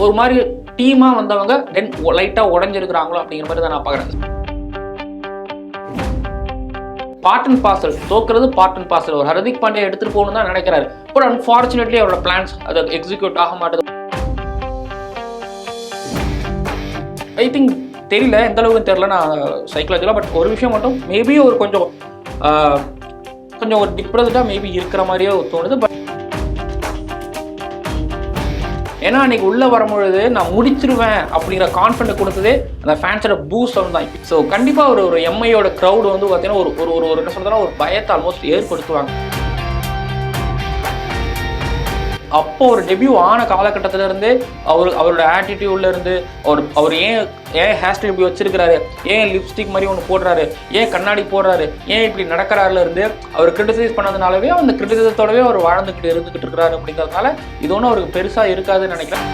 ஒரு மாதிரி டீமாக வந்தவங்க தென் லைட்டாக உடஞ்சிருக்கிறாங்களோ அப்படிங்கிற மாதிரி தான் நான் பார்க்குறேன். பார்ட் அண்ட் பார்சல் தோக்குறது பார்ட் அண்ட் பார்சல் ஒரு ஹர்திக் பாண்டியா எடுத்துட்டு போகணும் தான் நினைக்கிறாரு. பட் அன்ஃபார்ச்சுனேட்லி அவரோட பிளான்ஸ் அது எக்ஸிக்யூட் ஆக மாட்டேது. ஐ திங்க் தெரியல எந்த அளவுக்கு தெரியல நான் சைக்காலஜிலாம் பட் ஒரு விஷயம் மட்டும் மேபி ஒரு கொஞ்சம் கொஞ்சம் ஒரு டிப்ரெஸ்டாக மேபி இருக்கிற மாதிரியே தோணுது பட் ஏன்னா அன்னைக்கு உள்ள வரும்பொழுது நான் முடிச்சிருவேன் அப்படிங்கிற கான்ஃபிடன்ட் கொடுத்ததே அந்த ஃபேன்ஸோட பூஸ்ட் தான் ஸோ கண்டிப்பாக ஒரு ஒரு எம்ஐயோட க்ரௌடு வந்து பார்த்தீங்கன்னா ஒரு ஒரு ஒரு ஒரு என்ன சொல்றதுன்னா ஒரு பயத்தை ஆல்மோஸ்ட் ஏற்படுத்துவாங்க. அப்போ ஒரு டெபியூ ஆன காலகட்டத்தில இருந்தே அவர் அவரோட ஆட்டிடியூட்ல இருந்து அவர் அவர் ஏன் ஏன் ஹேர் ஸ்டைல் இப்படி வச்சிருக்கிறாரு? ஏன் லிப்ஸ்டிக் மாதிரி ஒன்று போடுறாரு? ஏன் கண்ணாடி போடுறாரு? ஏன் இப்படி நடக்கிறாருல இருந்து அவர் கிரிட்டிசைஸ் பண்ணதுனாலவே அந்த கிரிட்டிசிசத்தோடவே அவர் வாழ்ந்துக்கிட்டு இருந்துகிட்டு இருக்கிறாரு அப்படிங்கிறதுனால இது ஒன்றும் அவருக்கு பெருசாக இருக்காதுன்னு நினைக்கிறேன்.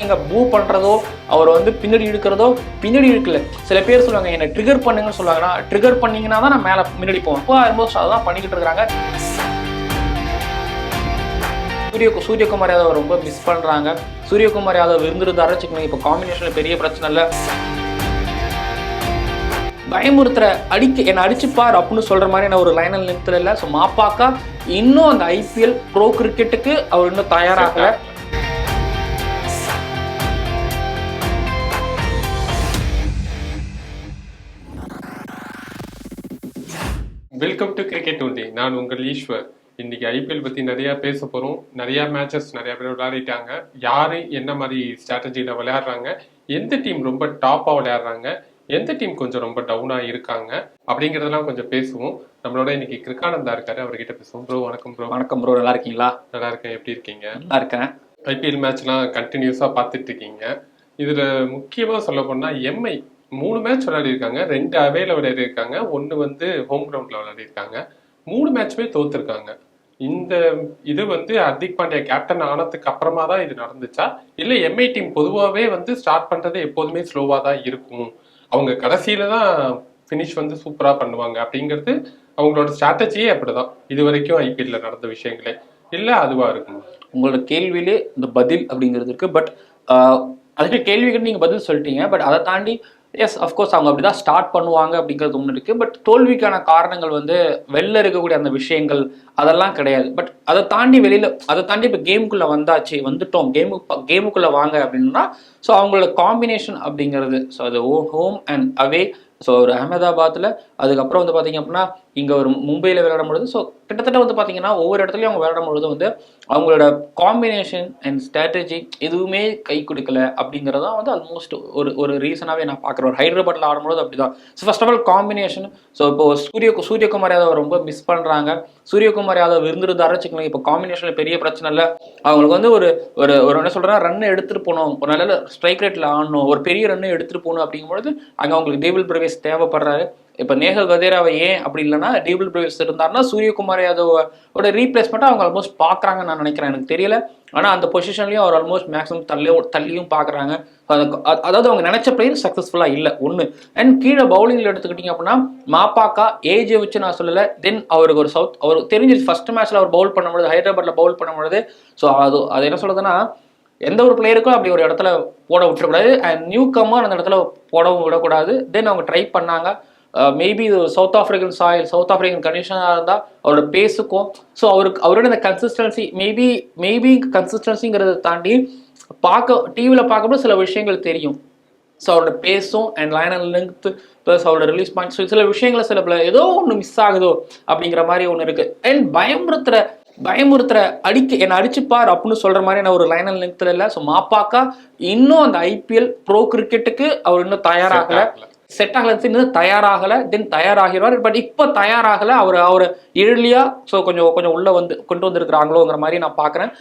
நீங்க பூ பண்றதோ அவர் வந்து பின்னாடி இழுக்கிறதோ பின்னாடி இழுக்கல. சில பேர் சொல்லுவாங்க என்ன ட்ரிகர் பண்ணுங்கன்னு சொல்லுவாங்கன்னா ட்ரிகர் பண்ணீங்கன்னா தான் நான் மேலே முன்னாடி போவேன். இப்போ ஆல்மோஸ்ட் அதான் பண்ணிக்கிட்டு இருக்காங்க சூரிய சூரியகுமார் யாதவ் ரொம்ப மிஸ் பண்ணுறாங்க சூரியகுமார் யாதவ் இருந்திருந்தாரு வச்சுக்கோங்க இப்போ காம்பினேஷனில் பெரிய பிரச்சனை இல்லை. பயமுறுத்துற அடிக்க என்னை அடிச்சுப்பார் அப்படின்னு சொல்ற மாதிரி நான் ஒரு லைனல் நிறுத்தல இல்லை. ஸோ மாப்பாக்கா இன்னும் அந்த ஐபிஎல் ப்ரோ கிரிக்கெட்டுக்கு அவர் இன்னும் தயாராகல. வெல்கம் டு கிரிக்கெட் உண்டி நான் உங்கள் ஈஸ்வர். இன்னைக்கு ஐபிஎல் பத்தி நிறைய பேச போறோம். நிறைய மேட்சஸ் நிறைய பேர் விளையாடிட்டாங்க. யாரு என்ன மாதிரி ஸ்ட்ராட்டஜியில விளையாடுறாங்க? எந்த டீம் ரொம்ப டாப்பா விளையாடுறாங்க? எந்த டீம் கொஞ்சம் ரொம்ப டவுனா இருக்காங்க? அப்படிங்கறதெல்லாம் கொஞ்சம் பேசுவோம். நம்மளோட இன்னைக்கு கிருக்கானந்தா இருக்காரு. அவர்கிட்ட பேசுவோம். ப்ரோ வணக்கம் ப்ரோ வணக்கம் ப்ரோ நல்லா இருக்கீங்களா? நல்லா இருக்கேன். எப்படி இருக்கீங்க? நல்லா இருக்கேன். ஐபிஎல் மேட்ச்லாம் கண்டினியூஸா பார்த்துட்டு இருக்கீங்க. இதுல முக்கியமா சொல்ல போனா எம்ஐ மூணு மேட்ச் விளையாடி இருக்காங்க ரெண்டு அவேல விளையாடி இருக்காங்க ஒன்னு வந்து ஹோம் கிரவுண்ட்ல விளையாடி இருக்காங்க மூணு மேட்ச்மே தோத்துருக்காங்க. இந்த இது வந்து ஹர்திக் பாண்டியா கேப்டன் ஆனதுக்கு அப்புறமா தான் இது நடந்துச்சா? இல்ல எம்ஐ டீம் பொதுவாகவே வந்து ஸ்டார்ட் பண்றது எப்போதுமே ஸ்லோவா தான் இருக்கும். அவங்க கடைசியில தான் ஃபினிஷ் வந்து சூப்பரா பண்ணுவாங்க அப்படிங்கிறது அவங்களோட ஸ்ட்ராட்டஜியே அப்படிதான். இது வரைக்கும் ஐபிஎல்ல நடந்த விஷயங்களே. இல்ல அதுவா இருக்கும். உங்களோட கேள்வியிலே இந்த பதில் அப்படிங்கிறது இருக்கு. பட் அதுக்கு கேள்விகள் நீங்க பதில் சொல்லிட்டீங்க. பட் அதை தாண்டி எஸ் அஃப்கோர்ஸ் அவங்க அப்படிதான் ஸ்டார்ட் பண்ணுவாங்க அப்படிங்கிறது ஒன்று இருக்குது பட் தோல்விக்கான காரணங்கள் வந்து வெளில இருக்கக்கூடிய அந்த விஷயங்கள் அதெல்லாம் கிடையாது. பட் அதை தாண்டி வெளியில் அதை தாண்டி இப்போ கேமுக்குள்ளே வந்தாச்சு வந்துட்டோம். கேமு கேமுக்குள்ளே வாங்க அப்படின்னா ஸோ அவங்களோட காம்பினேஷன் அப்படிங்கிறது ஸோ அது ஹோம் அண்ட் அவே ஸோ ஒரு அகமதாபாத்தில் அதுக்கப்புறம் வந்து பார்த்தீங்க அப்படின்னா இங்கே ஒரு மும்பையில் விளையாடும் பொழுது ஸோ கிட்டத்தட்ட வந்து பார்த்தீங்கன்னா ஒவ்வொரு இடத்துலையும் அவங்க விளையாடும் பொழுது வந்து அவங்களோட காம்பினேஷன் அண்ட் ஸ்ட்ராட்டஜி எதுவுமே கை கொடுக்கல அப்படிங்கிறதான் வந்து ஆல்மோஸ்ட் ஒரு ஒரு ரீசனாகவே நான் பார்க்குறேன். ஒரு ஹைதராபாத்தில் ஆடும்போது அப்படி தான் so first of all combination so இப்போ சூரிய சூரியகுமார் யாதவ் ரொம்ப மிஸ் பண்ணுறாங்க சூரியகுமார் யாதவ் இருந்திருந்தாரு வச்சுக்கலாம் இப்போ காம்பினேஷனில் பெரிய பிரச்சனை இல்லை. அவங்களுக்கு வந்து ஒரு ஒரு ஒரு என்ன சொல்கிறா ரன் எடுத்துகிட்டு போகணும். ஒரு நல்ல ஸ்ட்ரைக் ரேட்டில் ஆடணும். ஒரு பெரிய ரன்னு எடுத்துகிட்டு போகணும் அப்படிங்கும்பொழுது அங்கே அவங்களுக்கு டேபிள் பிரவேஸ் தேவைப்படுறாரு. இப்போ நேஹல் கதேராவை ஏன் அப்படி இல்லைன்னா டேபிள் பிரேவர்ஸ் இருந்தாருன்னா சூரியகுமார் யாதவோட ரீப்ளேஸ்மெண்ட்டாக அவங்க ஆல்மோஸ்ட் பார்க்குறாங்கன்னு நான் நினைக்கிறேன். எனக்கு தெரியல. ஆனால் அந்த பொசிஷன்லையும் அவர் ஆல்மோஸ்ட் மேக்ஸிமம் தள்ளியும் தள்ளியும் பார்க்குறாங்க. அதாவது அவங்க நினைச்ச பிளேயர் சக்ஸஸ்ஃபுல்லாக இல்லை. ஒன்று அண்ட் கீழே பவுலிங்கில் எடுத்துக்கிட்டிங்க அப்படின்னா மாப்பாக்கா ஏஜை வச்சு நான் சொல்லலை. தென் அவருக்கு ஒரு சவுத் அவர் தெரிஞ்சிருச்சு. ஃபர்ஸ்ட் மேட்ச்சில் அவர் பவுல் பண்ணும்பொழுது ஹைதராபாத்தில் பவுல் பண்ணும்பொழுது ஸோ அது அது என்ன சொல்றதுன்னா எந்த ஒரு பிளேயருக்கும் அப்படி ஒரு இடத்துல போட விட்டுறக்கூடாது. அண்ட் நியூ கம்மர் அந்த இடத்துல போடவும் விடக்கூடாது. தென் அவங்க ட்ரை பண்ணாங்க. மேபி இது south African soil south African கண்டிஷனாக இருந்தால் அவரோட பேஸுக்கும் ஸோ அவருக்கு அவரோட இந்த கன்சிஸ்டன்சி மேபி மேபி கன்சிஸ்டன்சிங்கிறத தாண்டி பார்க்க டிவியில் பார்க்கும்போது சில விஷயங்கள் தெரியும். ஸோ அவரோட பேஸும் and line and length plus அவரோட ரிலீஸ் பாயிண்ட் சில விஷயங்களை சில ஏதோ ஒன்று மிஸ் ஆகுதோ அப்படிங்கிற மாதிரி ஒன்று இருக்குது அண்ட் பயமுறுத்துற பயமுறுத்துற அடிக்க என்னை அடிச்சுப்பார் அப்படின்னு சொல்கிற மாதிரி நான் ஒரு லைன் அண்ட் லென்த்தில் இல்லை. ஸோ மாப்பாக்கா இன்னும் அந்த ஐபிஎல் ப்ரோ கிரிக்கெட்டுக்கு அவர் இன்னும் தயாராகலை. செட் ஆகலன்னு இன்னும் தயாராகல தென் தயாராகிறார் பட் இப்போ தயாராகல அவர் அவர் எர்லியா ஸோ கொஞ்சம் கொஞ்சம் உள்ள வந்து கொண்டு வந்திருக்கிறாங்களோங்கிற மாதிரி நான் பார்க்குறேன்.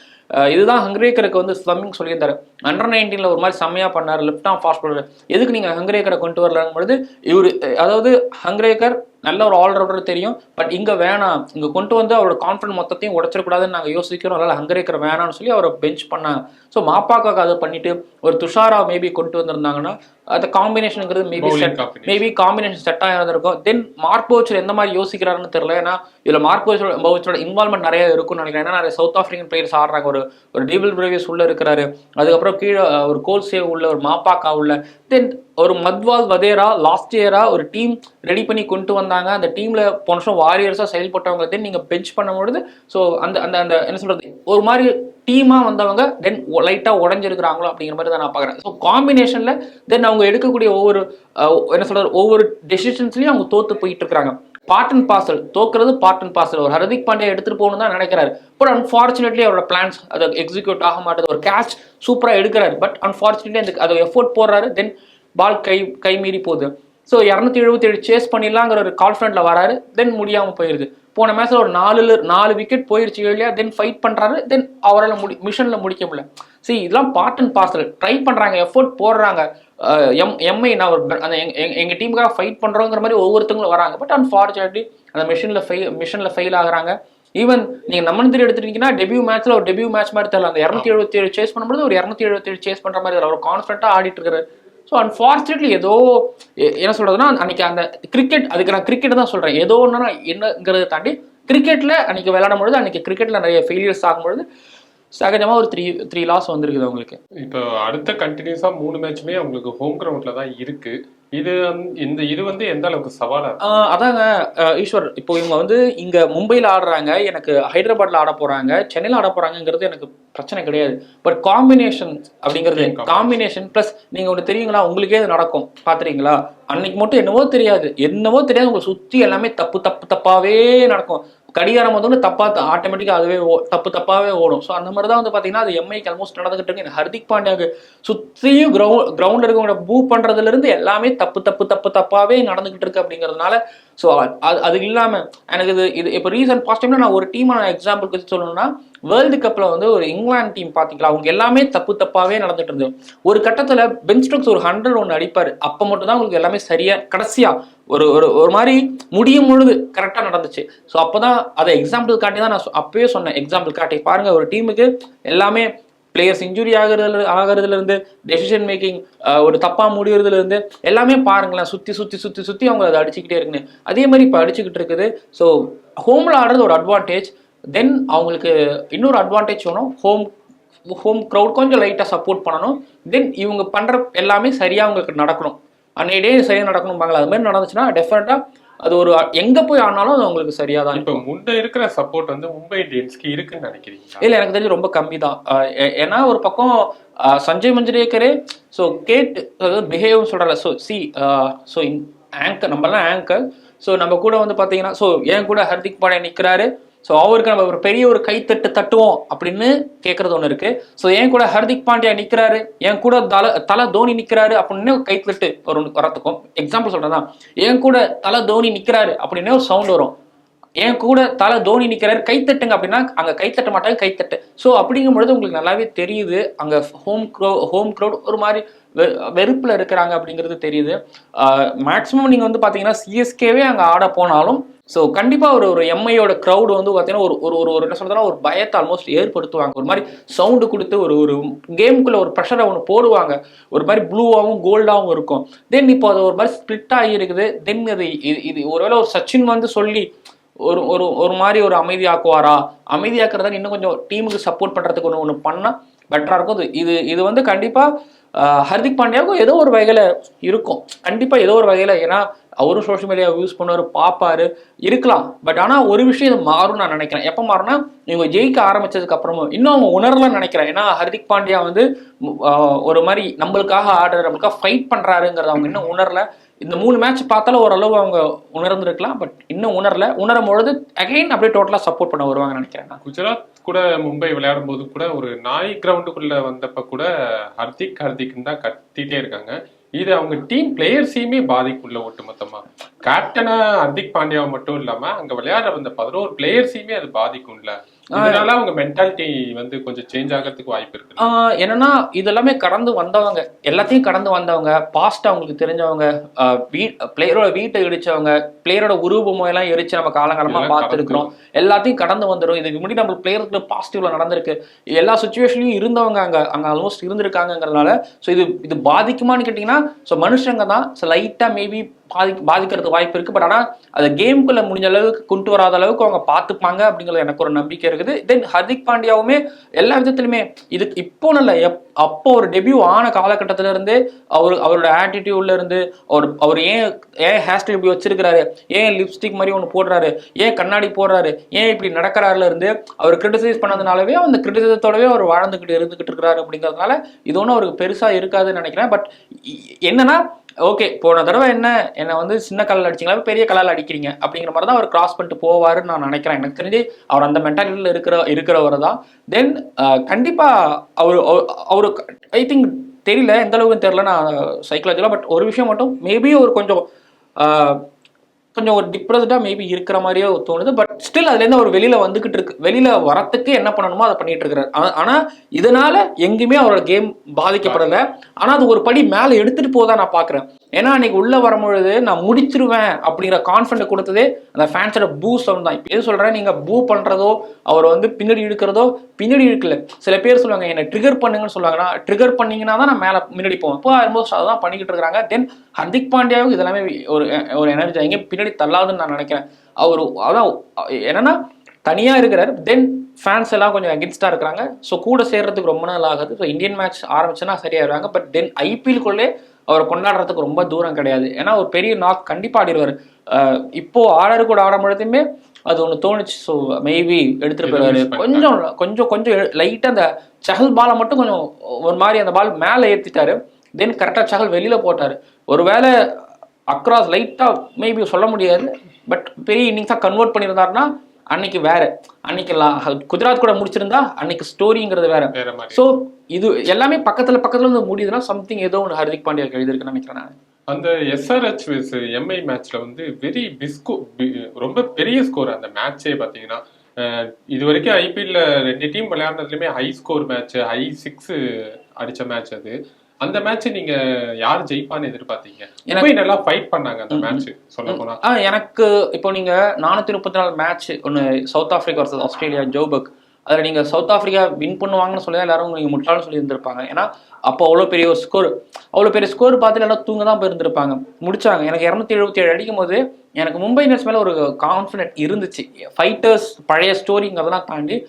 இதுதான் ஹங்கரேக்கருக்கு வந்து ஸ்லம்மிங் சொல்லியிருந்தாரு. அண்டர் நைன்டீனில் ஒரு மாதிரி செம்மையா பண்ணார் லெஃப்ட் ஆம் ஃபாஸ்ட் பாலர் எதுக்கு நீங்கள் ஹங்கரேக்கரை கொண்டு வரலாங்கும் பொழுது இவர் அதாவது ஹங்கரேக்கர் நல்ல ஒரு ஆல்ரவுண்டர் தெரியும் பட் இங்கே வேணாம். இங்கே கொண்டு வந்து அவரோட கான்ஃபிடன்ட் மொத்தத்தையும் உடச்சிடக்கூடாதுன்னு நாங்கள் யோசிக்கிறோம். அதனால் ஹங்கரேக்கர் வேணாம்னு சொல்லி அவரை பெஞ்ச் பண்ணாங்க. ஸோ மாப்பாக்காக அதை பண்ணிட்டு ஒரு துஷாரா மேபி கொண்டு வந்திருந்தாங்கன்னா அந்த காம்பினேஷனுங்கிறது maybe set. Maybe combination set ஆகிருந்திருக்கும் then Mark Boucher எந்த மாதிரி யோசிக்கிறாருன்னு தெரியல. ஏன்னா இதில் மார்க் பவுச்சரோட இன்வால்மெண்ட் நிறைய இருக்கும்னு நினைக்கிறேன். ஏன்னா நிறைய சவுத் ஆஃப்ரிக்கன் பிளேயர்ஸ் ஆடுறாங்க ஒரு ஒரு டீபிள் பிரேவியஸ் உள்ள இருக்கிறாரு. அதுக்கப்புறம் கீழே ஒரு கோல்சேவ் உள்ள ஒரு மாப்பாக்கா உள்ள. தென் ஒரு மத்வால் வதேரா லாஸ்ட் இயரா ஒரு டீம் ரெடி பண்ணி கொண்டு வந்தாங்க. அந்த டீம்ல போன வருஷம் வாரியர்ஸா செயல்பட்டவங்க தென் நீங்க பெஞ்ச் பண்ணும்பொழுது ஸோ அந்த அந்த அந்த என்ன சொல்றது? ஒரு மாதிரி டீமா வந்தவங்க தென் லைட்டா உடஞ்சிருக்கிறாங்களோ அப்படிங்கிற மாதிரி தான் நான் பாக்குறேன் ஸோ காம்பினேஷன்ல தென் அவங்க எடுக்கக்கூடிய ஒவ்வொரு என்ன சொல்றது? ஒவ்வொரு டெசிஷன்ஸ்லயும் அவங்க தோத்து போயிட்டு இருக்காங்க பார்ட் அண்ட் பார்சல் தோக்குறது பார்ட் அண்ட் பார்சல் ஒரு ஹர்திக் பாண்டியா எடுத்துட்டு போகணும் தான் நினைக்கிறாரு. பட் அன்ஃபார்ச்சுனேட்லி அவரோட பிளான்ஸ் அதை எக்ஸிக்யூட் ஆக மாட்டேது ஒரு கேட்ச் சூப்பராக எடுக்கிறாரு. பட் அன்ஃபார்ச்சுனேட்லி அந்த அதை எஃபோர்ட் போடுறாரு. தென் பால் கை கை மீறி போகுது. ஸோ இரநூத்தி எழுபத்தி ஏழு சேஸ் பண்ணிடலாங்கிற ஒரு கான்ஃபிடென்ட்ல வராரு. தென் முடியாமல் போயிருது. போன மேட்ச்ல ஒரு நாலுல நாலு விக்கெட் போயிருச்சு இல்லையா? தென் ஃபைட் பண்றாரு. தென் அவரால் முடி மிஷனில் முடிக்க முடியல. சரி இதெல்லாம் பார்ட் அண்ட் பார்சல் ட்ரை பண்றாங்க. எஃபோர்ட் போடுறாங்க. எம் எம்ஐ நான் ஒரு அந்த எங் எங்கள் டீமுக்காக ஃபைட் பண்ணுறோங்கிற மாதிரி ஒவ்வொருத்தங்களும் வராங்க. பட் அன்ஃபார்ச்சுனேட்லி அந்த மிஷினில் ஃபெயில் மிஷினில் ஃபெயில் ஆகுறாங்க. ஈவன் நீங்கள் நம்ம திரு எடுத்துட்டீங்கன்னா டெபியூ மேட்ச்சில் ஒரு டெபியூ மேட்ச் மாதிரி தெரியல. அந்த இரநூத்தி எழுபத்தி ஏழு சேஸ் பண்ணும்போது ஒரு இரநூத்தி எழுபத்தி ஏழு சேஸ் பண்ணுற மாதிரி அவர் ஒரு ஆடிட்டு இருக்காரு. ஸோ அன்ஃபார்ச்சுனேட்லி ஏதோ என்ன சொல்கிறதுனா அன்னைக்கு அந்த கிரிக்கெட் அதுக்கு நான் கிரிக்கெட் தான் சொல்கிறேன் ஏதோ ஒன்றுனா என்னங்கிறத தாண்டி கிரிக்கெட்டில் அன்னைக்கு விளையாடும் பொழுது அன்னைக்கு கிரிக்கெட்டில் நிறைய ஃபெயிலியர்ஸ் ஆகும்பொழுது சகஜமா ஒரு த்ரீ த்ரீ லாஸ் வந்திருக்குது அவங்களுக்கு. இப்போ அடுத்த கண்டினியூஸா மூணு மேட்சுமே அவங்களுக்கு ஹோம் கிரவுண்ட்ல தான் இருக்கு. இது இந்த இது வந்து எந்த அளவுக்கு சவாலா இருக்கு? ஆஹ் அதாங்க ஈஸ்வர் இப்போ இவங்க வந்து இங்க மும்பைல ஆடுறாங்க எனக்கு ஹைதராபாத்ல ஆட போறாங்க சென்னையில ஆட போறாங்கங்கிறது எனக்கு பிரச்சனை கிடையாது. பட் காம்பினேஷன் அப்படிங்கிறது காம்பினேஷன் ப்ளஸ் நீங்க ஒன்று தெரியுங்களா உங்களுக்கே இது நடக்கும் பாத்துறீங்களா? அன்னைக்கு மட்டும் என்னவோ தெரியாது என்னவோ தெரியாது உங்களை சுத்தி எல்லாமே தப்பு தப்பு தப்பாவே நடக்கும். கடிகாரம் வந்து தப்பா ஆட்டோமேட்டிக்கா அதுவே ஓ- தப்பு தப்பாவே ஓடும். ஸோ அந்த மாதிரி தான் வந்து பாத்தீங்கன்னா அது எம்ஐக்கு ஆல்மோஸ்ட் நடந்துகிட்டு இருக்கு. ஹர்திக் பாண்டியாவுக்கு சுத்தியும் கிரவுண்ட் கிரவுண்ட் இருக்கவங்க பூ பண்றதுல இருந்து எல்லாமே தப்பு தப்பு தப்பு தப்பாவே நடந்துகிட்டு இருக்கு அப்படிங்கிறதுனால ஸோ அது அது இல்லாமல் எனக்கு இது இது இப்போ ரீசன்ட் பாஸ்ட் டைம்ல நான் ஒரு டீம் எக்ஸாம்பிளுக்கு சொல்லணும்னா வேர்ல்டு கப்பில் வந்து ஒரு இங்கிலாந்து டீம் பார்த்தீங்களா அவங்க எல்லாமே தப்பு தப்பாகவே நடந்துட்டு இருந்தது. ஒரு கட்டத்தில் பென்ஸ்டோக்ஸ் ஒரு ஹண்ட்ரட் ஒன்று அடிப்பார். அப்போ மட்டும் தான் உங்களுக்கு எல்லாமே சரியாக கடைசியாக ஒரு ஒரு ஒரு மாதிரி முடியும் பொழுது கரெக்டாக நடந்துச்சு. ஸோ அப்போ தான் அதை எக்ஸாம்பிள் காட்டி தான் நான் சொ- அப்பவே சொன்னேன். எக்ஸாம்பிள் காட்டி பாருங்கள் ஒரு டீமுக்கு எல்லாமே பிளேயர்ஸ் இன்ஜுரி ஆகுறதுல ஆகுறதுல இருந்து டெசிஷன் மேக்கிங் ஒரு தப்பா முடியறதுல இருந்து எல்லாமே பாருங்களேன். சுத்தி சுத்தி சுத்தி சுத்தி அவங்க அதை அடிச்சுக்கிட்டே இருக்குன்னு. அதே மாதிரி இப்போ அடிச்சுக்கிட்டு இருக்குது. ஸோ ஹோம்ல ஆடுறது ஒரு அட்வான்டேஜ் தென் அவங்களுக்கு இன்னொரு அட்வான்டேஜ் வேணும். ஹோம் ஹோம் க்ரௌட் கொஞ்சம் லைட்டாக சப்போர்ட் பண்ணணும். தென் இவங்க பண்ணுற எல்லாமே சரியாக அவங்களுக்கு நடக்கணும். அன்னைய டே சரியாக நடக்கணும்பாங்களா. அது மாதிரி நடந்துச்சுன்னா டெஃபினட்டாக அது ஒரு எங்க போய் ஆனாலும் அது அவங்களுக்கு சரியா தான் இப்போ முன்ன இருக்கிற சப்போர்ட் வந்து மும்பை இந்தியன்ஸ்க்கு இருக்குன்னு நினைக்கிறீங்களா? இல்ல எனக்கு தெரிஞ்சு ரொம்ப கம்மி தான் ஏன்னா ஒரு பக்கம் சஞ்சய் மஞ்சரேக்கரே ஸோ கேட் பிஹேவ் சொல்றல ஸோ சி ஸோ ஆங்கர் நம்மலாம் ஆங்கர் ஸோ நம்ம கூட வந்து பாத்தீங்கன்னா ஸோ என் கூட ஹர்திக் பாண்டியா நிக்கிறாரு. ஸோ அவருக்கு நம்ம ஒரு பெரிய ஒரு கைத்தட்டு தட்டுவோம் அப்படின்னு கேட்கறது ஒன்று இருக்கு. ஸோ என் கூட ஹர்திக் பாண்டியா நிற்கிறாரு என் கூட தல தலை தோனி நிற்கிறாரு அப்படின்னு கைத்தட்டு ஒரு வரத்துக்கும் எக்ஸாம்பிள் சொல்றேன் என் கூட தலை தோனி நிற்கிறாரு அப்படின்னு ஒரு சவுண்ட் வரும். என் கூட தலை தோனி நிற்கிறார் கைத்தட்டுங்க அப்படின்னா அங்கே கைத்தட்ட மாட்டாங்க கைத்தட்டு ஸோ அப்படிங்கும் பொழுது உங்களுக்கு நல்லாவே தெரியுது அங்கே ஹோம் க்ரோ ஹோம் க்ரௌட் ஒரு மாதிரி வெ- வெறுப்பில் இருக்கிறாங்க அப்படிங்கிறது தெரியுது. மேக்ஸிமம் நீங்கள் வந்து பார்த்தீங்கன்னா சிஎஸ்கேவே அங்கே ஆட போனாலும் ஸோ கண்டிப்பாக ஒரு ஒரு எம்ஐயோட க்ரௌடு வந்து பார்த்தீங்கன்னா ஒரு ஒரு ஒரு ஒரு என்ன சொல்கிறதுனா ஒரு பயத்தை ஆல்மோஸ்ட் ஏற்படுத்துவாங்க. ஒரு மாதிரி சவுண்டு கொடுத்து ஒரு ஒரு கேமுக்குள்ளே ஒரு ப்ரெஷரை ஒன்று போடுவாங்க. ஒரு மாதிரி ப்ளூவாகவும் கோல்டாகவும் இருக்கும். தென் இப்போ அது ஒரு மாதிரி ஸ்ப்ளிட் ஆகி இருக்குது. தென் அது இது இது ஒருவேளை ஒரு சச்சின் வந்து சொல்லி ஒரு ஒரு ஒரு மாதிரி ஒரு அமைதியாக்குவாரா? அமைதியாக்குறத இன்னும் கொஞ்சம் டீமுக்கு சப்போர்ட் பண்ணுறதுக்கு ஒன்று ஒன்று பண்ணால் பெட்டராக இருக்கும். இது இது இது வந்து கண்டிப்பாக ஹர்திக் பாண்டியாவுக்கும் ஏதோ ஒரு வகையில் இருக்கும். கண்டிப்பாக ஏதோ ஒரு வகையில் ஏன்னா அவரும் சோஷியல் மீடியாவை யூஸ் பண்ணுவார் பார்ப்பாரு இருக்கலாம். பட் ஆனால் ஒரு விஷயம் இது மாறும் நான் நினைக்கிறேன். எப்போ மாறும்னா இவங்க ஜெயிக்க ஆரம்பித்ததுக்கு அப்புறமும் இன்னும் அவங்க உணரலன்னு நினைக்கிறேன். ஏன்னா ஹர்திக் பாண்டியா வந்து ஒரு மாதிரி நம்மளுக்காக ஆடுற நம்மளுக்காக ஃபைட் பண்ணுறாருங்கிறத அவங்க இன்னும் உணரல. இந்த மூணு மேட்ச் பார்த்தாலும் ஓரளவு அவங்க உணர்ந்திருக்கலாம் பட் இன்னும் உணரல. உணரும் பொழுது அகைன் அப்படியே டோட்டலா சப்போர்ட் பண்ண வருவாங்கன்னு நினைக்கிறேன் குஜராத் கூட மும்பை விளையாடும் போது கூட ஒரு நாய் கிரவுண்டுக்குள்ள வந்தப்ப கூட ஹர்திக் ஹர்திக்னு தான் கத்திட்டே இருக்காங்க. இது அவங்க டீம் பிளேயர்ஸையுமே பாதிக்குள்ள ஒட்டுமொத்தமா. கேப்டனா ஹர்திக் பாண்டியாவை மட்டும் இல்லாம அங்க விளையாடுற வந்த பதினோரு பிளேயர்ஸையுமே அது பாதிக்கும்ல இதனால அவங்க மென்டாலிட்டி வந்து கொஞ்சம் சேஞ்ச் ஆகிறதுக்கு வாய்ப்பு இருக்கு என்னன்னா இதெல்லாமே கடந்து வந்தவங்க எல்லாத்தையும் கடந்து வந்தவங்க பாஸ்ட் அவங்களுக்கு தெரிஞ்சவங்க ஆஹ் வீ பிளேயரோட வீட்டை இடிச்சவங்க பிளேயரோட உருவமோ எல்லாம் எரிச்சு நம்ம காலங்காலமா பார்த்துருக்கிறோம். எல்லாத்தையும் கடந்து வந்துடும் இதுக்கு முன்னாடி நம்ம பிளேயருக்கு பாசிட்டிவ்ல நடந்திருக்கு. எல்லா சுச்சுவேஷன்லயும் இருந்தவங்க அங்க அங்க ஆல்மோஸ்ட் இருந்திருக்காங்கங்கிறதுனால ஸோ இது இது பாதிக்குமான்னு கேட்டிங்கன்னா ஸோ மனுஷங்க தான் ஸோ லைட்டா மேபி பாதி பாதிக்கிறதுக்கு வாய்ப்பு இருக்கு. பட் ஆனால் அதை கேம்குள்ள முடிஞ்ச அளவுக்கு கொண்டு வராத அளவுக்கு அவங்க பார்த்துப்பாங்க அப்படிங்கிறது எனக்கு ஒரு நம்பிக்கை இருக்குது. தென் ஹர்திக் பாண்டியாவுமே எல்லா விதத்துலையுமே இதுக்கு இப்போ இல்லை எப் அப்போ ஒரு டெபியூ ஆன காலகட்டத்தில இருந்து அவர் அவரோட ஆட்டிடியூட்ல இருந்து அவர் அவர் ஏன் ஏன் ஹேர் ஸ்டைல் இப்படி வச்சிருக்கிறாரு? ஏன் லிப்ஸ்டிக் மாதிரி ஒன்று போடுறாரு? ஏன் கண்ணாடி போடுறாரு? ஏன் இப்படி நடக்கிறாருல இருந்து அவர் கிரிட்டிசைஸ் பண்ணதுனாலவே அந்த கிரிட்டிசத்தோடவே அவர் வாழ்ந்துகிட்டு இருந்துகிட்டு இருக்கிறாரு அப்படிங்கிறதுனால இது ஒன்றும் அவருக்கு பெருசா இருக்காதுன்னு நினைக்கிறேன். பட் என்னன்னா ஓகே போன தடவை என்ன என்னை வந்து சின்ன கல்லில் அடிச்சிங்களா? பெரிய கல்லால் அடிக்கிறீங்க? அப்படிங்கிற மாதிரி தான் அவர் கிராஸ் பண்ணிட்டு போவாருன்னு நான் நினைக்கிறேன். எனக்கு தெரிஞ்சு அவர் அந்த மென்டாலிட்டியில் இருக்கிற இருக்கிறவர் தான். தென் கண்டிப்பாக அவர் அவர் ஐ திங்க் தெரியல எந்த அளவுக்கு தெரியல நான் சைக்காலஜிலாம் பட் ஒரு விஷயம் மட்டும் மேபி ஒரு கொஞ்சம் கொஞ்சம் ஒரு டிப்ரெஸ்டாக மேபி இருக்கிற மாதிரியே தோணுது. பட் ஸ்டில் அதுலேருந்து அவர் வெளியில வந்துகிட்டு இருக்கு. வெளியில வரத்துக்கு என்ன பண்ணணுமோ அதை பண்ணிட்டு இருக்கிறார் ஆனால் இதனால் இதனால எங்கேயுமே அவரோட கேம் பாதிக்கப்படலை. ஆனால் அது ஒரு படி மேலே எடுத்துகிட்டு போதா நான் பார்க்குறேன் ஏன்னா அன்னைக்கு உள்ள வரும்பொழுது நான் முடிச்சிருவேன் அப்படிங்கிற கான்ஃபிடன்ட் கொடுத்ததே அந்த ஃபேன்ஸோட பூ சவுண்ட் தான். இப்போ எது சொல்றேன்? நீங்க பூ பண்றதோ அவர் வந்து பின்னாடி இழுக்கிறதோ பின்னாடி இழுக்கல. சில பேர் சொல்லுவாங்க என்னை ட்ரிகர் பண்ணுங்கன்னு சொல்லுவாங்கன்னா ட்ரிகர் பண்ணீங்கன்னா தான் நான் மேலே முன்னாடி போவேன். இப்போ ஆல்மோஸ்ட் அதான் பண்ணிக்கிட்டு இருக்காங்க தென் ஹர்திக் பாண்டியாவுக்கு இதெல்லாமே ஒரு ஒரு எனர்ஜி எங்கேயும் பின்னாடி தள்ளாதுன்னு நான் நினைக்கிறேன். அவர் அதான் என்னன்னா தனியாக இருக்கிறார். தென் ஃபேன்ஸ் எல்லாம் கொஞ்சம் அகென்ஸ்டாக இருக்கிறாங்க. ஸோ கூட சேர்றதுக்கு ரொம்ப நாள் ஆகுது. ஸோ இந்தியன் மேட்ச் ஆரம்பிச்சுன்னா சரியாயிருவாங்க பட் தென் ஐபிஎல்குள்ளே அவரை கொண்டாடுறதுக்கு ரொம்ப தூரம் கிடையாது. ஏன்னா ஒரு பெரிய நாக் கண்டிப்பாக ஆடிடுவார். இப்போ ஆர்டர் கூட ஆடும் பொழுதுமே அது ஒன்று தோணுச்சு. ஸோ மேபி எடுத்துட்டு போயிடுவாரு. கொஞ்சம் கொஞ்சம் கொஞ்சம் லைட்டாக அந்த சஹல் பாலை மட்டும் கொஞ்சம் ஒரு மாதிரி அந்த பால் மேலே ஏற்றிட்டாரு தென் கரெக்டாக சஹல் வெளியில போட்டார். ஒருவேளை அக்ராஸ் லைட்டாக மேபி சொல்ல முடியாது. பட் பெரிய இன்னிங்ஸாக கன்வெர்ட் பண்ணியிருந்தாருன்னா அன்னைக்கு வேற. அன்னைக்கு குஜராத் கூட முடிச்சிருந்தா அன்னைக்கு ஸ்டோரிங்கிறது வேற. ஸோ இது எல்லாமே பக்கத்துல பக்கத்துல வந்து முடியுதுன்னா சம்திங் ஏதோ ஒன்று ஹர்திக் பாண்டியாக்கு எழுதியிருக்குன்னு நினைக்கிறேன் நான். அந்த எஸ்ஆர்ஹெச் எம்ஐ மேட்ச்ல வந்து வெரி பிஸ்கோ ரொம்ப பெரிய ஸ்கோர் அந்த மேட்சே பாத்தீங்கன்னா இது வரைக்கும் ஐபிஎல்ல ரெண்டு team விளையாடுறதுலயுமே high score match high six அடிச்ச மேட்ச் அது. அந்த மேட்ச் நீங்க யார் ஜெயிப்பான்னு எதிர்பார்த்தீங்க? எனக்கு- நல்லா ஃபைட் பண்ணாங்க அந்த மேட்ச் சொல்ல போனா. எனக்கு இப்போ நீங்க நானூத்தி முப்பத்தி நாலு மேட்ச் ஒன்று சவுத் ஆப்பிரிக்கா வர்சஸ் ஆஸ்திரேலியா ஜோபக் அதில் நீங்க சவுத் ஆப்பிரிக்கா வின் பண்ணுவாங்கன்னு சொல்லி எல்லாரும் நீங்க முட்டாள்னு சொல்லி இருந்திருப்பாங்க ஏன்னா அப்போ அவ்வளோ பெரிய ஒரு ஸ்கோர் அவ்வளோ பெரிய ஸ்கோர் பார்த்து எல்லாம் தூங்க தான் போயிருந்திருப்பாங்க. முடிச்சாங்க. எனக்கு இரநூத்தி எழுபத்தி ஏழு அடிக்கும் போது எனக்கு மும்பை இந்தியன்ஸ் மேலே ஒரு கான்ஃபிடென்ட் இருந்துச்சு. ஃபைட்டர்ஸ் பழைய ஸ்டோரிங்கிறதெல்லாம் தாண்டி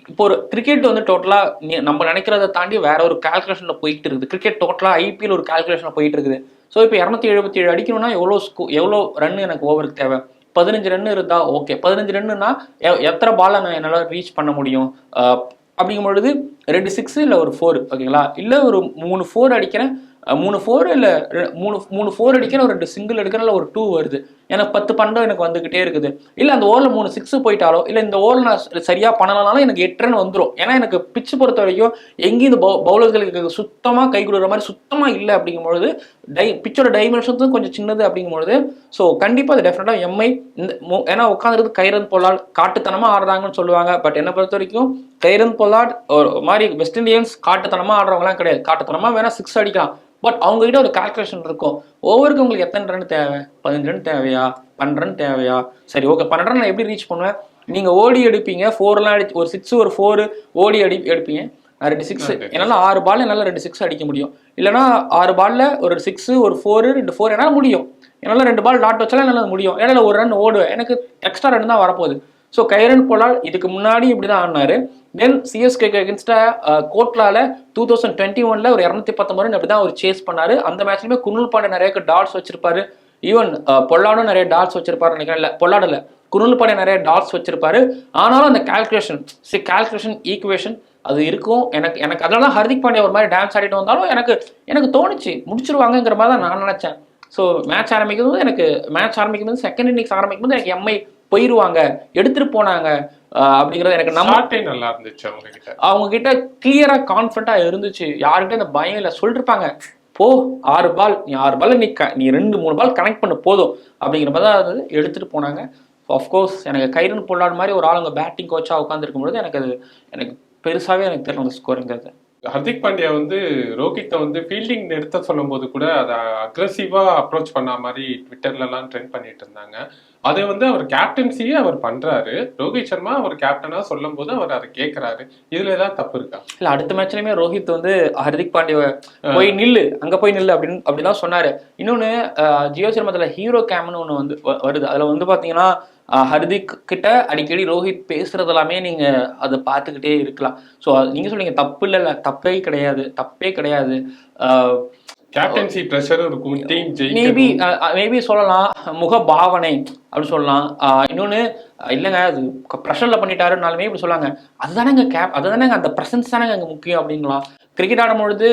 இப்போ ஒரு கிரிக்கெட் வந்து டோட்டலாக நம்ம நினைக்கிறத தாண்டி வேற ஒரு கால்குலேஷனில் போயிட்டு இருக்குது. கிரிக்கெட் டோட்டலாக ஐபிஎல் ஒரு கால்குலேஷனில் போயிட்டு இருக்குது. ஸோ இப்போ இரநூத்தி எழுபத்தி ஏழு அடிக்கணும்னா எவ்வளோ ஸ்கோ எவ்வளோ ரன் எனக்கு ஓவருக்கு தேவை? பதினஞ்சு ரன் இருந்தா ஓகே பதினஞ்சு ரன்னுனா எத்தனை பாலை நான் என்னால் ரீச் பண்ண முடியும்? அப்படிங்கும் பொழுது ரெண்டு சிக்ஸ் இல்லை ஒரு ஃபோர் ஓகேங்களா இல்லை ஒரு மூணு ஃபோர் அடிக்கிறேன். மூணு ஃபோர் இல்லை மூணு மூணு ஃபோர் அடிக்கிறேன். ஒரு ரெண்டு சிங்கிள் எடுக்கிறேன். இல்லை ஒரு டூ வருது. எனக்கு பத்து பன்னெண்டு எனக்கு வந்துகிட்டே இருக்குது. இல்லை அந்த ஓவரில் மூணு சிக்ஸ் போயிட்டாலோ இல்லை இந்த ஓவரில் நான் சரியாக பண்ணலனாலும் எனக்கு எட்டு ரன் வந்துடும் ஏன்னா எனக்கு பிச்சு பொறுத்த வரைக்கும் எங்கேயும் இந்த பவு பவுலர்களுக்கு சுத்தமாக கை கொடுக்குற மாதிரி சுத்தமாக இல்லை அப்படிங்கும்பொழுது டை பிச்சோட டைமென்ஷன்ஸும் கொஞ்சம் சின்னது அப்படிங்கும்பொழுது ஸோ கண்டிப்பாக அது டெஃபினட்டாக எம்ஐ இந்த மு- ஏன்னா உட்காந்துருக்கு கைரன் பொல்லால் காட்டுத்தனமாக ஆடுறாங்கன்னு சொல்லுவாங்க. பட் என்னை பொறுத்த வரைக்கும் கைரன் பொல்லாட் ஒரு மாதிரி வெஸ்ட் இண்டியன்ஸ் காட்டுத்தனமாக ஆடுறவங்களாம் கிடையாது. காட்டுத்தனமாக வேணால் சிக்ஸ் அடிக்கலாம். பட் அவங்ககிட்ட ஒரு கால்குலேஷன் இருக்கும். ஓவருக்கு உங்களுக்கு எத்தனை ரன் தேவை? பதினஞ்சு ரன் தேவையா? பன்னெண்டு ரன் தேவையா? சரி ஓகே பன்னெண்டு ரன் நான் எப்படி ரீச் பண்ணுவேன்? நீங்க ஓடி எடுப்பீங்க. ஃபோர்லாம் அடி ஒரு சிக்ஸ் ஒரு ஃபோர் ஓடி அடி எடுப்பீங்க. நான் ரெண்டு சிக்ஸ். என்னால் ஆறு பால் என்னால் ரெண்டு சிக்ஸ் அடிக்க முடியும். இல்லைனா ஆறு பால்ல ஒரு சிக்ஸ் ஒரு ஃபோர் ரெண்டு ஃபோர் என்னால் முடியும். என்னால் ரெண்டு பால் டாட் வச்சாலும் என்னால் முடியும். இடையில ஒரு ரன் ஓடுவேன். எனக்கு எக்ஸ்ட்ரா ரன் தான் வரப்போகுது. ஸோ கைரன் போலால் இதுக்கு முன்னாடி இப்படி தான் ஆடினாரு தென் சிஎஸ்கேக்கு அகேன்ஸ்டா கோட்லால டூ தௌசண்ட் டுவெண்ட்டி ஒன்ல ஒரு இரநூத்தி பத்தொன்பது அப்படி தான் அவர் சேஸ் பண்ணாரு. அந்த மேட்ச்லயுமே குருள் பாண்டே நிறைய டாட்ஸ் வச்சிருப்பாரு. ஈவன் பொல்லாடும் நிறைய டாட்ஸ் வச்சிருப்பாரு நினைக்கிறேன். இல்ல பொல்லாடல இல்ல குருள் பாண்டே நிறைய டாட்ஸ் வச்சிருப்பாரு. ஆனாலும் அந்த கால்குலேஷன் சி கால்குலேஷன் ஈக்குவேஷன் அது இருக்கும். எனக்கு எனக்கு அதனால ஹர்திக் பாண்டே ஒரு மாதிரி டான்ஸ் ஆடிட்டு வந்தாலும் எனக்கு எனக்கு தோணுச்சு. முடிச்சிருவாங்கங்கிற மாதிரி தான் நான் நினைச்சேன். ஸோ மேட்ச் ஆரம்பிக்கும் போது எனக்கு மேட்ச் ஆரம்பிக்கும் போது செகண்ட் இன்னிங்ஸ் ஆரம்பிக்கும் போது எனக்கு எம்ஐ போயிருவாங்க எடுத்துட்டு போனாங்க அப்படிங்கிறது எனக்கு நம்ம நல்லா இருந்துச்சு அவங்க கிட்ட அவங்க கிட்ட கிளியரா கான்ஃபிடண்டா இருந்துச்சு. யாருக்கிட்ட இந்த பயம் இல்லை சொல்லிருப்பாங்க. போ ஆறு பால் நீ ஆறு பால் நீ க- நீ ரெண்டு மூணு பால் கனெக்ட் பண்ண போதும். அப்படிங்கிற மாதிரி தான் அது எடுத்துட்டு போனாங்க. ஆஃப்கோர்ஸ் எனக்கு கைரன் பொல்லாடு மாதிரி ஒரு ஆளுங்க பேட்டிங் கோச்சா உட்காந்துருக்கும் பொழுது எனக்கு அது எனக்கு பெருசாவே எனக்கு தெரியல அந்த ஸ்கோருங்கிறது ஹர்திக் பாண்டியா வந்து ரோஹித்தை வந்து ஃபீல்டிங் நிறுத்த சொல்லும் போது கூட அதை அக்ரஸிவா அப்ரோச் பண்ண மாதிரி ட்விட்டர்ல எல்லாம் ட்ரெண்ட் பண்ணிட்டு இருந்தாங்க. அதை வந்து அவர் கேப்டன்சியே அவர் பண்றாரு. ரோஹித் சர்மா அவர் கேப்டனா சொல்லும் போது அவர் அதை கேட்கறாரு இதுல ஏதாவது தப்பு இருக்கா? இல்ல அடுத்த மேட்ச்லயுமே ரோஹித் வந்து ஹர்திக் பாண்டிய போய் நில்லு அங்க போய் நில்லு அப்படின்னு அப்படிதான் சொன்னாரு. இன்னொன்னு ஜியோ சினிமாத்துல ஹீரோ கேம்னு ஒண்ணு வந்து வருது. அதுல வந்து பாத்தீங்கன்னா ஹர்திக் கிட்ட அடிக்கடி ரோஹித் பேசுறது எல்லாமே நீங்க அதை பார்த்துக்கிட்டே இருக்கலாம். ஸோ நீங்க சொல்றீங்க தப்பு இல்ல தப்பே கிடையாது தப்பே கிடையாது. கேப்டன்சி ப்ரெஷரும் இருக்கும் டீம் மேபி மேபி சொல்லலாம் முக பாவனை அப்படின்னு சொல்லலாம். அஹ், இல்லைங்க அது ப்ரெஷர்ல பண்ணிட்டாருனாலுமே இப்படி சொல்லாங்க. அதுதானேங்க கேப் அதுதானேங்க அந்த ப்ரெசன்ஸ் தானேங்க அங்கே முக்கியம் அப்படிங்களாம் கிரிக்கெட் ஆடும்பொழுது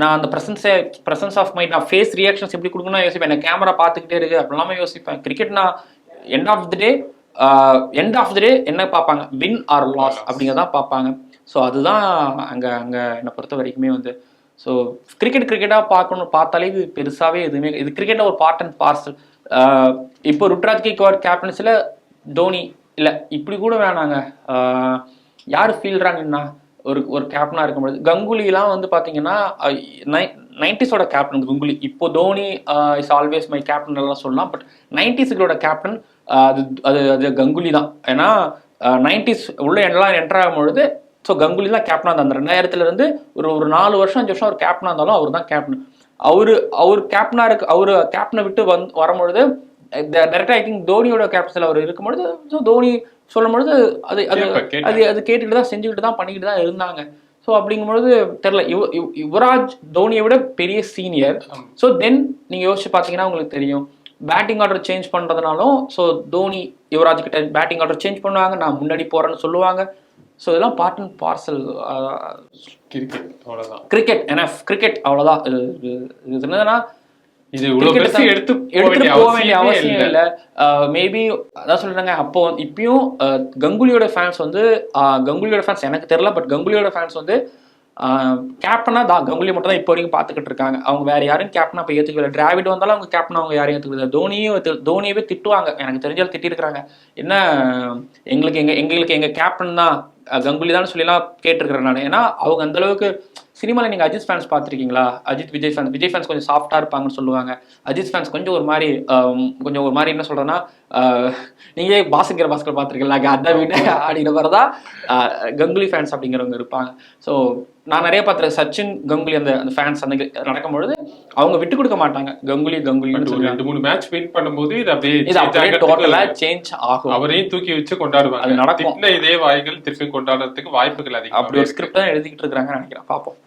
நான் அந்த ப்ரெசன்ஸை ப்ரெசன்ஸ் ஆஃப் மைண்ட் நான் ஃபேஸ் ரியாக்ஷன்ஸ் எப்படி கொடுக்கணும்னு யோசிப்பேன். எனக்கு கேமரா பார்த்துக்கிட்டே இருக்கு அப்படிலாமே யோசிப்பேன். கிரிக்கெட் நான் end of the day end of the day என்ன பார்ப்பாங்க? வின் ஆர் லாஸ் அப்படிங்கிறதான் பார்ப்பாங்க. ஸோ அதுதான் அங்கே அங்கே என்னை பொறுத்த வரைக்குமே வந்து ஸோ கிரிக்கெட் கிரிக்கெட்டாக பார்க்கணும் பார்த்தாலே இது பெருசாகவே எதுவுமே இது கிரிக்கெட்டில் ஒரு பார்ட் அண்ட் பார்சல் இப்போ ருட்ராஜ் கேக்வாட் கேப்டன்ஸில் தோனி இல்லை இப்படி கூட வேணாங்க. ஆஹ் யார் ஃபீல்டுறாங்கன்னா ஒரு ஒரு கேப்டனாக இருக்கும்பொழுது கங்குலிலாம் வந்து பார்த்தீங்கன்னா நைன்டிஸோட கேப்டன் கங்குலி. இப்போ Dhoni is always my captain எல்லாம் சொல்லலாம். பட் நைன்டிஸுகளோட கேப்டன் அது அது அது கங்குலி தான். ஏன்னா நைன்டிஸ் உள்ள எல்லாம் என்டர் ஆகும் பொழுது ஸோ கங்குலி தான் கேப்டனாக இருந்தார். அந்த ரெண்டாயிரத்துல இருந்து ஒரு ஒரு நாலு வருஷம் அஞ்சு வருஷம் அவர் கேப்டனாக இருந்தாலும் அவர் தான் கேப்டன் அவரு அவர் கேப்டனாக இருக்கு அவர் கேப்டனை விட்டு வந்து வரும்பொழுது டேரக்டா ஐ திங்க் தோனியோட கேப்டன்ஸில் அவர் இருக்கும்பொழுது ஸோ தோனி சொல்லும் பொழுது அது அது. அது அது கேட்டுட்டு தான் செஞ்சுக்கிட்டு தான் பண்ணிக்கிட்டு தான் இருந்தாங்க. ஸோ அப்படிங்கும்பொழுது தெரில யுவ யுவ- யுவராஜ் தோனியை விட பெரிய சீனியர். ஸோ தென் நீங்கள் யோசிச்சு பார்த்தீங்கன்னா உங்களுக்கு தெரியும். பேட்டிங் ஆர்டர் சேஞ்ச் பண்ணுறதுனாலும் ஸோ தோனி யுவராஜ் கிட்ட பேட்டிங் ஆர்டர் சேஞ்ச் பண்ணுவாங்க. நான் முன்னாடி போகிறேன்னு சொல்லுவாங்க. ஸோ இதெல்லாம் பார்ட் அண்ட் பார்சல் கிரிக்கெட் அவ்வளவுதான். கிரிக்கெட் என்எஃப் கிரிக்கெட் அவ்வளோதான் இது என்னதுன்னா இது இவ்வளவு எடுத்து போக எடுத்துட்டு வேண்டிய போக வேண்டிய அவசியமே அவசியம் இல்லை. இல்லை. மேபி அதான் சொல்றாங்க அப்போ இப்பயும் கங்குலியோட ஃபேன்ஸ் வந்து கங்குலியோட ஃபேன்ஸ் எனக்கு தெரியல பட் கங்குலியோட ஃபேன்ஸ் வந்து கேப்டனா தான். கங்குலி மட்டும் தான் இப்போ வரைக்கும் பார்த்துக்கிட்டு இருக்காங்க. அவங்க வேற யாரும் கேப்டனா இப்போ ஏற்றுக்கல டிராவிட் வந்தாலும் அவங்க கேப்டன் அவங்க யாரையும் ஏற்றுக்கல தோனியும் தோனியவே திட்டுவாங்க. எனக்கு தெரிஞ்சாலும் திட்டிருக்கிறாங்க. என்ன எங்களுக்கு எங்க எங்களுக்கு எங்க கேப்டன் தான் கங்குலி தான் சொல்லிலாம் கேட்டிருக்கிறேன் நான். ஏன்னா அவங்க அந்த அளவுக்கு சினிமாவில் நீங்கள் அஜித் ஃபேன்ஸ் பார்த்துருக்கீங்களா? அஜித் விஜய் ஃபேன்ஸ் விஜய் ஃபேன்ஸ் கொஞ்சம் சாஃப்டாக இருப்பாங்கன்னு சொல்லுவாங்க. அஜித் ஃபேன்ஸ் கொஞ்சம் ஒரு மாதிரி கொஞ்சம் ஒரு மாதிரி என்ன சொல்கிறேன்னா நீங்களே பாஸ்கர் பாஸ்கர் பார்த்துருக்கீங்களா அதை வீட்டு அப்படிங்கிற மாதிரி தான் ஆஹ், கங்குலி ஃபேன்ஸ் அப்படிங்கிறவங்க இருப்பாங்க. ஸோ நான் நிறைய பார்த்துருக்கேன். சச்சின் கங்குலி அந்த அந்த ஃபேன்ஸ் அந்த நடக்கும்பொழுது அவங்க விட்டு கொடுக்க மாட்டாங்க. கங்குலி சொல்லுவாங்க. ரெண்டு மூணு மேட்ச் வின் பண்ணும்போது இது அப்படியே இது டோட்டலாக சேஞ்ச் ஆகும். அவரையும் தூக்கி வச்சு கொண்டாடுவாங்க. அது நடக்கும். இதே வாய்கள் திருப்பி கொண்டாடுறதுக்கு வாய்ப்புகள் அதிகம் அப்படி ஒரு ஸ்கிரிப்ட் தான் எழுதிக்கிட்டு இருக்கிறாங்கன்னு நினைக்கிறேன். பார்ப்போம்.